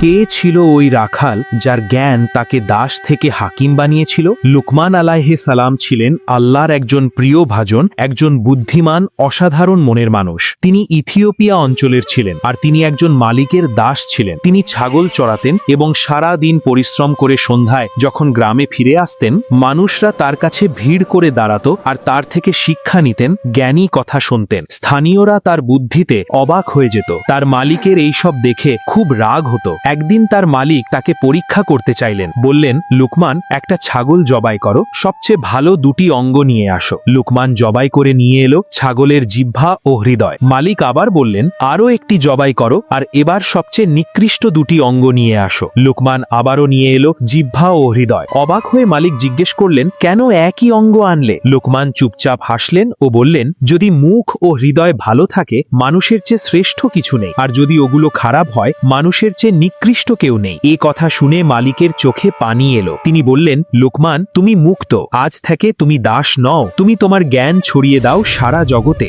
কে ছিল ওই রাখাল যার জ্ঞান তাকে দাস থেকে হাকিম বানিয়েছিল? লুকমান আলাহে সালাম ছিলেন আল্লাহর একজন প্রিয় ভাজন, একজন বুদ্ধিমান, অসাধারণ মনের মানুষ। তিনি ইথিওপিয়া অঞ্চলের ছিলেন আর তিনি একজন মালিকের দাস ছিলেন। তিনি ছাগল চড়াতেন এবং সারা দিন পরিশ্রম করে সন্ধ্যায় যখন গ্রামে ফিরে আসতেন, মানুষরা তার কাছে ভিড় করে দাঁড়াত আর তার থেকে শিক্ষা নিতেন, জ্ঞানী কথা শুনতেন। স্থানীয়রা তার বুদ্ধিতে অবাক হয়ে যেত। তার মালিকের এইসব দেখে খুব রাগ হতো। একদিন তার মালিক তাকে পরীক্ষা করতে চাইলেন। বললেন, লুকমান, একটা ছাগল জবাই করো। সবচেয়ে ভালো দুটি অঙ্গ নিয়ে আসো। লুকমান জবাই করে নিয়ে এলো ছাগলের জিহ্বা ও হৃদয়। মালিক আবার বললেন, আরও একটি জবাই করো, আর এবার সবচেয়ে নিকৃষ্ট দুটি অঙ্গ নিয়ে আসো। লুকমান আবারও নিয়ে এলো জিহ্বা ও হৃদয়। অবাক হয়ে মালিক জিজ্ঞেস করলেন, কেন একই অঙ্গ আনলে? লোকমান চুপচাপ হাসলেন ও বললেন, যদি মুখ ও হৃদয় ভালো থাকে, মানুষের চেয়ে শ্রেষ্ঠ কিছু নেই। আর যদি ওগুলো খারাপ হয়, মানুষের চেয়ে নিকৃষ্ট কেউ নেই। এ কথা শুনে মালিকের চোখে পানি এলো। তিনি বললেন, লোকমান, তুমি মুক্ত। আজ থেকে তুমি দাস নও। তুমি তোমার জ্ঞান ছড়িয়ে দাও সারা জগতে।